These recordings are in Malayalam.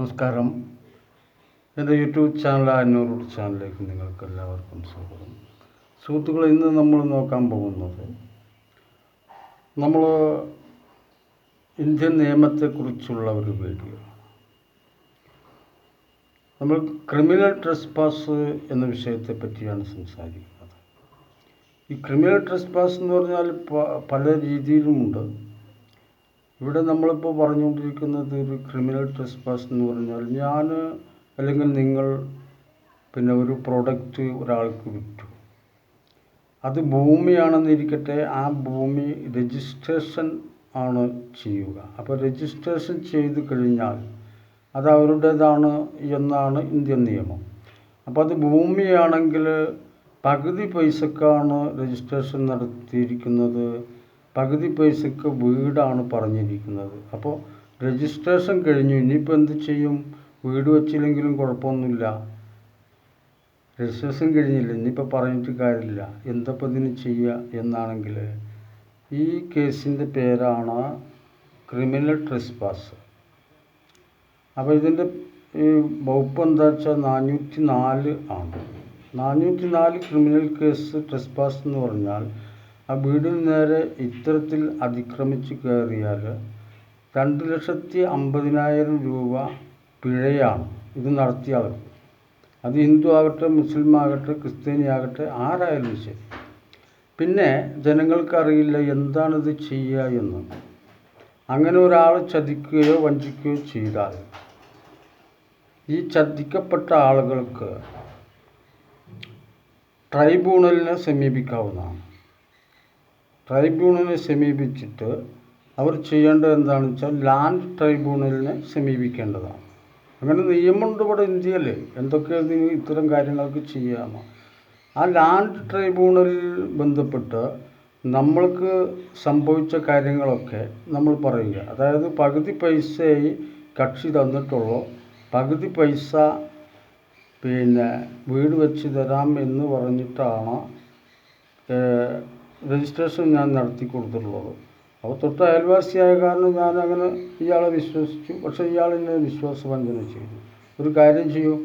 നമസ്കാരം. എന്റെ യൂട്യൂബ് ചാനലായ അന്നൂറ് ചാനലിലേക്ക് നിങ്ങൾക്ക് എല്ലാവർക്കും സ്വാഗതം. സുഹൃത്തുക്കളെ ഇന്ന് നമ്മൾ നോക്കാൻ പോകുന്നത് നമ്മൾ ഇന്ത്യൻ നിയമത്തെക്കുറിച്ചുള്ള ഒരു വീഡിയോ. നമ്മൾ ക്രിമിനൽ ട്രസ്പാസ് എന്ന വിഷയത്തെ പറ്റിയാണ് സംസാരിക്കുന്നത്. ഈ ക്രിമിനൽ ട്രസ്പാസ് എന്ന് പറഞ്ഞാൽ പല രീതിയിലുമുണ്ട്. ഇവിടെ നമ്മളിപ്പോൾ പറഞ്ഞുകൊണ്ടിരിക്കുന്നത് ഒരു ക്രിമിനൽ ട്രസ്പാസ് എന്ന് പറഞ്ഞാൽ ഞാൻ അല്ലെങ്കിൽ നിങ്ങൾ പിന്നെ ഒരു പ്രോഡക്റ്റ് ഒരാൾക്ക് വിറ്റു. അത് ഭൂമിയാണെന്നിരിക്കട്ടെ ആ ഭൂമി രജിസ്ട്രേഷൻ ആണ് ചെയ്യുക. അപ്പോൾ രജിസ്ട്രേഷൻ ചെയ്ത് കഴിഞ്ഞാൽ അത് അവരുടേതാണ് എന്നാണ് ഇന്ത്യൻ നിയമം. അപ്പോൾ അത് ഭൂമിയാണെങ്കിൽ പകുതി പൈസക്കാണ് രജിസ്ട്രേഷൻ നടത്തിയിരിക്കുന്നത്. പകുതി പൈസക്ക് വീടാണ് പറഞ്ഞിരിക്കുന്നത്. അപ്പോൾ രജിസ്ട്രേഷൻ കഴിഞ്ഞു. ഇനിയിപ്പോൾ എന്ത് ചെയ്യും? വീട് വെച്ചില്ലെങ്കിലും കുഴപ്പമൊന്നുമില്ല. രജിസ്ട്രേഷൻ കഴിഞ്ഞില്ല? ഇനിയിപ്പോൾ പറഞ്ഞിട്ട് കാര്യമില്ല. എന്തപ്പോൾ ഇതിന് ചെയ്യുക എന്നാണെങ്കിൽ ഈ കേസിന്റെ പേരാണ് ക്രിമിനൽ ട്രെസ്പാസ്. അപ്പോൾ ഇതിന്റെ ഈ വകുപ്പ് എന്താ വെച്ചാൽ നാനൂറ്റി നാല് ആണ്. നാനൂറ്റി നാല് ക്രിമിനൽ കേസ് ട്രെസ്പാസ് എന്ന് പറഞ്ഞാൽ ആ വീടിന് നേരെ ഇത്തരത്തിൽ അതിക്രമിച്ച് കയറിയാൽ രണ്ട് ലക്ഷത്തി അമ്പതിനായിരം രൂപ പിഴയാണ് ഇത് നടത്തിയ ആൾക്ക് അത് ഹിന്ദു ആകട്ടെ മുസ്ലിം ആകട്ടെ ക്രിസ്ത്യാനി ആകട്ടെ ആരായാലും ശരി. പിന്നെ ജനങ്ങൾക്കറിയില്ല എന്താണിത് ചെയ്യുക എന്ന്. അങ്ങനെ ഒരാൾ ചതിക്കുകയോ വഞ്ചിക്കുകയോ ചെയ്താൽ ഈ ചതിക്കപ്പെട്ട ആളുകൾക്ക് ട്രൈബ്യൂണലിനെ സമീപിക്കാവുന്നതാണ്. ട്രൈബ്യൂണലിനെ സമീപിച്ചിട്ട് അവർ ചെയ്യേണ്ടത് എന്താണെന്ന് വെച്ചാൽ ലാൻഡ് ട്രൈബ്യൂണലിനെ സമീപിക്കേണ്ടതാണ്. അങ്ങനെ നിയമമുണ്ട് ഇവിടെ ഇന്ത്യയിൽ എന്തൊക്കെ ഇത്തരം കാര്യങ്ങൾക്ക് ചെയ്യാമോ? ആ ലാൻഡ് ട്രൈബ്യൂണലിൽ ബന്ധപ്പെട്ട് നമ്മൾക്ക് സംഭവിച്ച കാര്യങ്ങളൊക്കെ നമ്മൾ പറയുക. അതായത് പകുതി പൈസയായി കക്ഷി തന്നിട്ടുള്ളൂ. പകുതി പൈസ പിന്നെ വീട് വെച്ച് തരാം എന്ന് പറഞ്ഞിട്ടാണ് രജിസ്ട്രേഷൻ ഞാൻ നടത്തി കൊടുത്തിട്ടുള്ളത്. അപ്പോൾ തൊട്ട് അയൽവാസിയായ കാരണം ഞാൻ അങ്ങനെ ഇയാളെ വിശ്വസിച്ചു. പക്ഷേ ഇയാൾ എന്നെ വിശ്വാസവഞ്ചന ചെയ്തു. ഒരു കാര്യം ചെയ്യൂ.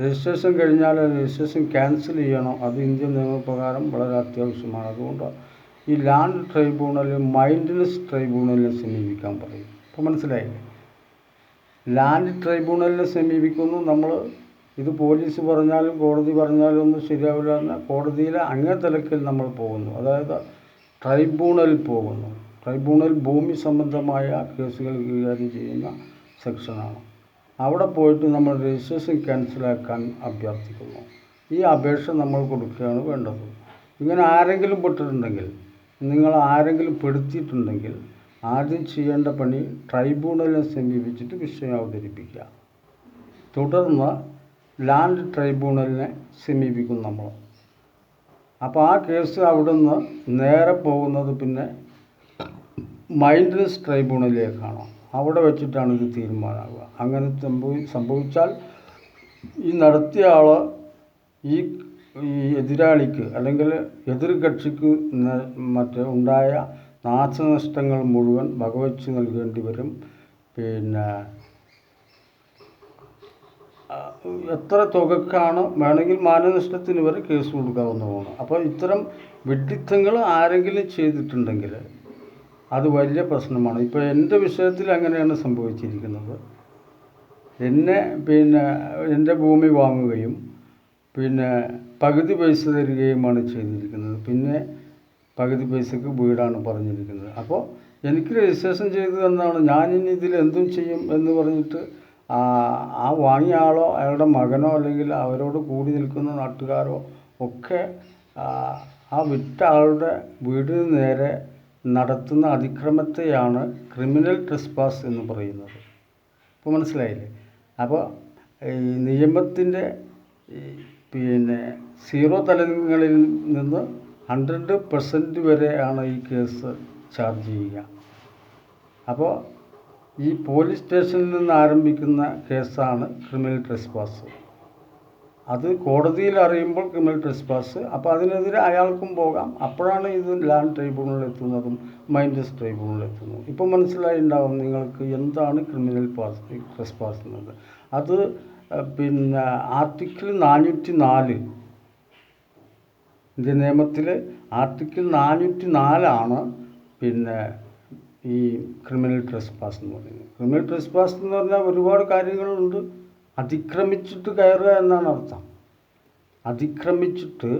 രജിസ്ട്രേഷൻ കഴിഞ്ഞാൽ രജിസ്ട്രേഷൻ ക്യാൻസൽ ചെയ്യണം. അത് ഇന്ത്യൻ നിയമപ്രകാരം വളരെ അത്യാവശ്യമാണ്. അതുകൊണ്ട് ഈ ലാൻഡ് ട്രൈബ്യൂണൽ മൈൻഡ്ലെസ് ട്രൈബ്യൂണലിനെ സമീപിക്കാൻ പറയും. അപ്പോൾ മനസ്സിലായില്ലേ? ലാൻഡ് ട്രൈബ്യൂണലിനെ സമീപിക്കുന്നു. നമ്മൾ ഇത് പോലീസ് പറഞ്ഞാലും കോടതി പറഞ്ഞാലും ഒന്നും ശരിയാവില്ല എന്ന കോടതിയിൽ അങ്ങേ തലക്കിൽ നമ്മൾ പോകുന്നു. അതായത് ട്രൈബ്യൂണലിൽ പോകുന്നു. ട്രൈബ്യൂണൽ ഭൂമി സംബന്ധമായ കേസുകൾ കൈകാര്യം ചെയ്യുന്ന സെക്ഷനാണ്. അവിടെ പോയിട്ട് നമ്മൾ രജിസ്ട്രേഷൻ ക്യാൻസലാക്കാൻ അഭ്യർത്ഥിക്കുന്നു. ഈ അപേക്ഷ നമ്മൾ കൊടുക്കുകയാണ് വേണ്ടത്. ഇങ്ങനെ ആരെങ്കിലും പെട്ടിട്ടുണ്ടെങ്കിൽ നിങ്ങൾ ആരെങ്കിലും പെടുത്തിയിട്ടുണ്ടെങ്കിൽ ആദ്യം ചെയ്യേണ്ട പണി ട്രൈബ്യൂണലിനെ സമീപിച്ചിട്ട് വിഷയം അവതരിപ്പിക്കുക. തുടർന്ന് ലാൻഡ് ട്രൈബ്യൂണലിനെ സമീപിക്കും നമ്മൾ. അപ്പോൾ ആ കേസ് അവിടുന്ന് നേരെ പോകുന്നത് പിന്നെ മൈൻഡ്ലെസ് ട്രൈബ്യൂണലിലേക്കാണ് അവിടെ വെച്ചിട്ടാണ് ഇത് തീരുമാനമാകുക അങ്ങനെ സംഭവി സംഭവിച്ചാൽ ഈ നടത്തിയ ആൾ ഈ ഈ എതിരാളിക്ക് അല്ലെങ്കിൽ എതിർകക്ഷിക്ക് മറ്റേ ഉണ്ടായ നാശനഷ്ടങ്ങൾ മുഴുവൻ വകവെച്ച് നൽകേണ്ടി വരും. പിന്നെ എത്ര തുകക്കാണ് വേണമെങ്കിൽ മാനനഷ്ടത്തിന് വരെ കേസ് കൊടുക്കാവുന്നതാണ് അപ്പോൾ ഇത്തരം വിഡ്ഢിത്തങ്ങൾ ആരെങ്കിലും ചെയ്തിട്ടുണ്ടെങ്കിൽ അത് വലിയ പ്രശ്നമാണ്. ഇപ്പോൾ എന്റെ വിഷയത്തിൽ അങ്ങനെയാണ് സംഭവിച്ചിരിക്കുന്നത്. എന്നെ പിന്നെ എന്റെ ഭൂമി വാങ്ങുകയും പിന്നെ പകുതി പൈസ തരികയുമാണ് ചെയ്തിരിക്കുന്നത്. പിന്നെ പകുതി പൈസക്ക് വീടാണ് പറഞ്ഞിരിക്കുന്നത്. അപ്പോൾ എനിക്ക് രജിസ്ട്രേഷൻ ചെയ്തു തന്നാണ്. ഞാൻ ഇനി ഇതിൽ എന്തും ചെയ്യും എന്ന് പറഞ്ഞിട്ട് ആ വാങ്ങിയ ആളോ അയാളുടെ മകനോ അല്ലെങ്കിൽ അവരോട് കൂടി നിൽക്കുന്ന നാട്ടുകാരോ ഒക്കെ ആ, വിറ്റ ആളുടെ വീടിന് നേരെ നടത്തുന്ന അതിക്രമത്തെയാണ് ക്രിമിനൽ ട്രെസ്പാസ് എന്ന് പറയുന്നത്. ഇപ്പോൾ മനസ്സിലായില്ലേ? അപ്പോൾ ഈ നിയമത്തിന്റെ പിന്നെ സീറോ തലങ്ങളിൽ നിന്ന് ഹൺഡ്രഡ് പെർസെന്റ് വരെയാണ് ഈ കേസ് ചാർജ് ചെയ്യുക. അപ്പോൾ ഈ പോലീസ് സ്റ്റേഷനിൽ നിന്ന് ആരംഭിക്കുന്ന കേസാണ് ക്രിമിനൽ ട്രെസ്പാസ്. അത് കോടതിയിൽ അറിയുമ്പോൾ ക്രിമിനൽ ട്രെസ്പാസ്. അപ്പോൾ അതിനെതിരെ അയാൾക്കും പോകാം. അപ്പോഴാണ് ഇത് ലാൻഡ് ട്രൈബ്യൂണലിൽ എത്തുന്നതും മൈൻഡസ് ട്രൈബ്യൂണലിൽ എത്തുന്നതും. ഇപ്പോൾ മനസ്സിലായി ഉണ്ടാവും നിങ്ങൾക്ക് എന്താണ് ക്രിമിനൽ പാസ് ട്രെസ്പാസ് എന്നത്. അത് പിന്നെ ആർട്ടിക്കിൾ നാനൂറ്റി നാല് ഇന്ത്യൻ നിയമത്തിൽ ആർട്ടിക്കിൾ നാനൂറ്റി നാലാണ് പിന്നെ ഈ ക്രിമിനൽ ട്രെസ്പാസ് എന്ന് പറയുന്നത്. ക്രിമിനൽ ട്രെസ്പാസ് എന്ന് പറഞ്ഞാൽ ഒരുപാട് കാര്യങ്ങളുണ്ട്. അതിക്രമിച്ചിട്ട് കയറുക എന്നാണ് അർത്ഥം. അതിക്രമിച്ചിട്ട്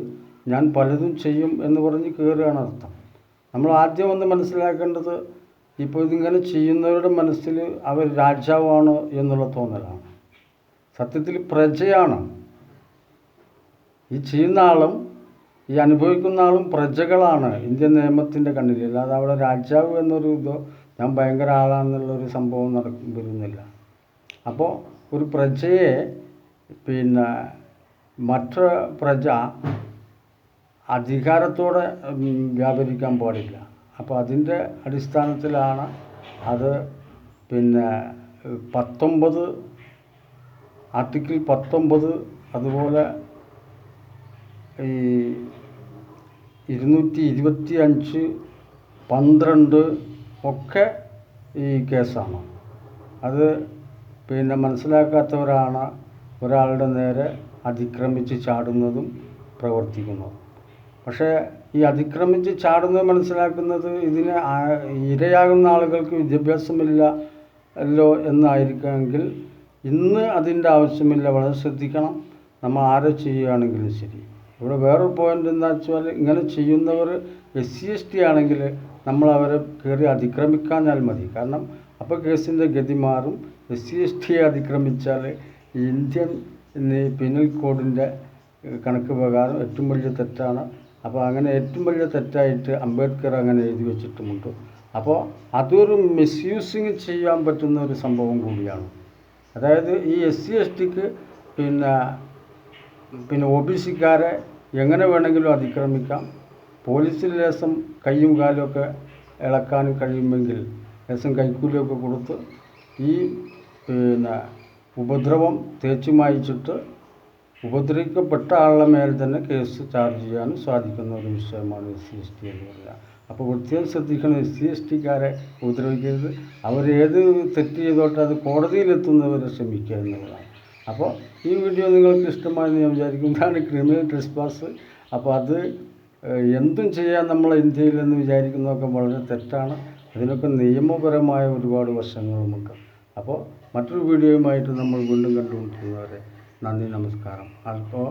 ഞാൻ പലതും ചെയ്യും എന്ന് പറഞ്ഞ് കയറുകയാണ് അർത്ഥം. നമ്മൾ ആദ്യം ഒന്ന് മനസ്സിലാക്കേണ്ടത് ഇപ്പോൾ ഇതിങ്ങനെ ചെയ്യുന്നവരുടെ മനസ്സിൽ അവർ രാജാവാണ് എന്നുള്ള തോന്നലാണ്. സത്യത്തിൽ പ്രജയാണ്. ഈ ചെയ്യുന്ന ആളും ഈ അനുഭവിക്കുന്ന ആളും പ്രജകളാണ് ഇന്ത്യൻ നിയമത്തിന്റെ കണ്ണിൽ. അല്ലാതെ അവിടെ രാജാവ് എന്നൊരു ഇതോ ഞാൻ ഭയങ്കര ആളാണെന്നുള്ളൊരു സംഭവം നടക്കും വരുന്നില്ല അപ്പോൾ ഒരു പ്രജയെ പിന്നെ മറ്റു പ്രജ അധികാരത്തോടെ വ്യാപരിക്കാൻ പാടില്ല. അപ്പോൾ അതിന്റെ അടിസ്ഥാനത്തിലാണ് അത് പിന്നെ പത്തൊമ്പത് ആർട്ടിക്കിൾ പത്തൊമ്പത് അതുപോലെ ഈ ഇരുന്നൂറ്റി ഇരുപത്തി അഞ്ച് പന്ത്രണ്ട് ഒക്കെ ഈ കേസാണ്. അത് പിന്നെ മനസ്സിലാക്കാത്തവരാണ് ഒരാളുടെ നേരെ അതിക്രമിച്ച് ചാടുന്നതും പ്രവർത്തിക്കുന്നതും. പക്ഷേ ഈ അതിക്രമിച്ച് ചാടുന്നത് മനസ്സിലാക്കുന്നത് ഇതിന് ഇരയാകുന്ന ആളുകൾക്ക് വിദ്യാഭ്യാസമില്ല അല്ലോ എന്നായിരിക്കുമെങ്കിൽ ഇന്ന് അതിന്റെ ആവശ്യമില്ല. വളരെ ശ്രദ്ധിക്കണം. നമ്മൾ ആരെ ചെയ്യുകയാണെങ്കിലും ശരി. ഇവിടെ വേറൊരു പോയിന്റ് എന്താ വെച്ചാൽ ഇങ്ങനെ ചെയ്യുന്നവർ എസ് സി എസ് ടി ആണെങ്കിൽ നമ്മൾ അവരെ കയറി അതിക്രമിക്കാഞ്ഞാൽ മതി. കാരണം അപ്പോൾ കേസിന്റെ ഗതി മാറും. എസ് സി എസ് ടിയെ അതിക്രമിച്ചാൽ ഇന്ത്യൻ പിനൽ കോഡിന്റെ കണക്ക് പ്രകാരം ഏറ്റവും വലിയ തെറ്റാണ്. അപ്പോൾ അങ്ങനെ ഏറ്റവും വലിയ തെറ്റായിട്ട് അംബേദ്കർ അങ്ങനെ എഴുതി വെച്ചിട്ടുമുണ്ട്. അപ്പോൾ അതൊരു മിസ്യൂസിങ് ചെയ്യാൻ പറ്റുന്ന ഒരു സംഭവം കൂടിയാണ്. അതായത് ഈ എസ് സി എസ് ടിക്ക് പിന്നെ പിന്നെ ഒ ബി സിക്കാരെ എങ്ങനെ വേണമെങ്കിലും അതിക്രമിക്കാം. പോലീസിൽ ലേശം കയ്യും കാലും ഒക്കെ ഇളക്കാൻ കഴിയുമെങ്കിൽ ലേശം കൈക്കൂലിയൊക്കെ കൊടുത്ത് ഈ പിന്നെ ഉപദ്രവം തേച്ചു മായിച്ചിട്ട് ഉപദ്രവിക്കപ്പെട്ട ആളുടെ മേൽ തന്നെ കേസ് ചാർജ് ചെയ്യാനും സാധിക്കുന്ന ഒരു വിഷയമാണ് എസ് സി എസ് ടി എന്ന് പറയുക. അപ്പോൾ പ്രത്യേകം ശ്രദ്ധിക്കണം. എസ് സി എസ് ടിക്കാരെ ഉപദ്രവിക്കരുത്. അവരേത് തെറ്റ് ചെയ്തോട്ടെ അത് കോടതിയിലെത്തുന്നവരെ ശ്രമിക്കുക എന്നുള്ളതാണ്. അപ്പോൾ ഈ വീഡിയോ നിങ്ങൾക്ക് ഇഷ്ടമായെന്ന് ഞാൻ വിചാരിക്കും ഇതാണ് ക്രിമിനൽ ട്രിസ്പാസ്. അപ്പോൾ അത് എന്തും ചെയ്യാൻ നമ്മൾ ഇന്ത്യയിൽ എന്ന് വിചാരിക്കുന്നതൊക്കെ വളരെ തെറ്റാണ്. അതിനൊക്കെ നിയമപരമായ ഒരുപാട് വശങ്ങളുമുണ്ട്. അപ്പോൾ മറ്റൊരു വീഡിയോയുമായിട്ട് നമ്മൾ വീണ്ടും കണ്ടുമുട്ടുന്നവരെ നന്ദി നമസ്കാരം. അപ്പോൾ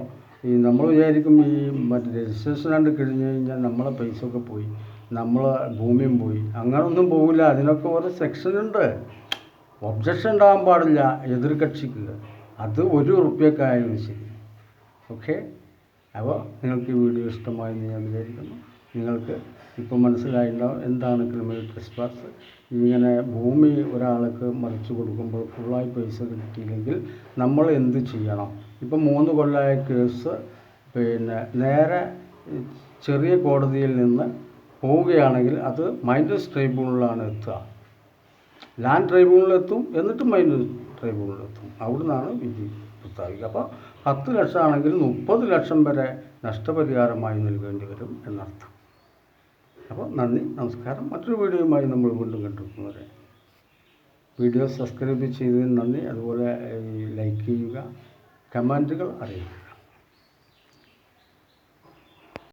ഈ നമ്മൾ വിചാരിക്കും ഈ മറ്റേ രജിസ്ട്രേഷൻ കണ്ട് കഴിഞ്ഞ് കഴിഞ്ഞാൽ നമ്മളെ പൈസ ഒക്കെ പോയി നമ്മളെ ഭൂമിയും പോയി. അങ്ങനൊന്നും പോകില്ല അതിനൊക്കെ ഓരോ സെക്ഷനുണ്ട്. ഒബ്ജക്ഷൻ ഉണ്ടാകാൻ പാടില്ല. എതിർ കക്ഷിക്ക്. അത് ഒരു ഉറുപ്പ്യക്കായാലും ശരി. ഓക്കെ? അപ്പോൾ നിങ്ങൾക്ക് ഈ വീഡിയോ ഇഷ്ടമായെന്ന് ഞാൻ വിചാരിക്കുന്നു. നിങ്ങൾക്ക് ഇപ്പോൾ മനസ്സിലായിട്ടുണ്ടാവും എന്താണ് ക്രിമിനൽ ട്രസ്പാസ് ഇങ്ങനെ ഭൂമി ഒരാൾക്ക് മറിച്ചു കൊടുക്കുമ്പോൾ ഫുള്ളായി പൈസ കിട്ടിയില്ലെങ്കിൽ നമ്മൾ എന്ത് ചെയ്യണം? ഇപ്പം മൂന്ന് കൊല്ലമായ കേസ് പിന്നെ നേരെ ചെറിയ കോടതിയിൽ നിന്ന് പോവുകയാണെങ്കിൽ അത് മൈനസ് ട്രൈബ്യൂണലിലാണ് എത്തുക. ലാൻഡ് ട്രൈബ്യൂണലിലെത്തും എന്നിട്ടും മൈൻഡ് ട്രൈബ്യൂണലിലെത്തും അവിടുന്നാണ് വിധി പ്രസ്താവിക്കുക. അപ്പോൾ പത്ത് ലക്ഷം ആണെങ്കിൽ മുപ്പത് ലക്ഷം വരെ നഷ്ടപരിഹാരമായി നൽകേണ്ടി വരും എന്നർത്ഥം. അപ്പോൾ നന്ദി നമസ്കാരം. മറ്റൊരു വീഡിയോയുമായി നമ്മൾ വീണ്ടും കണ്ടുമുട്ടുന്നവരെ. വീഡിയോ സബ്സ്ക്രൈബ് ചെയ്തതിന് നന്ദി. അതുപോലെ ലൈക്ക് ചെയ്യുക കമന്റുകൾ അറിയിക്കുക.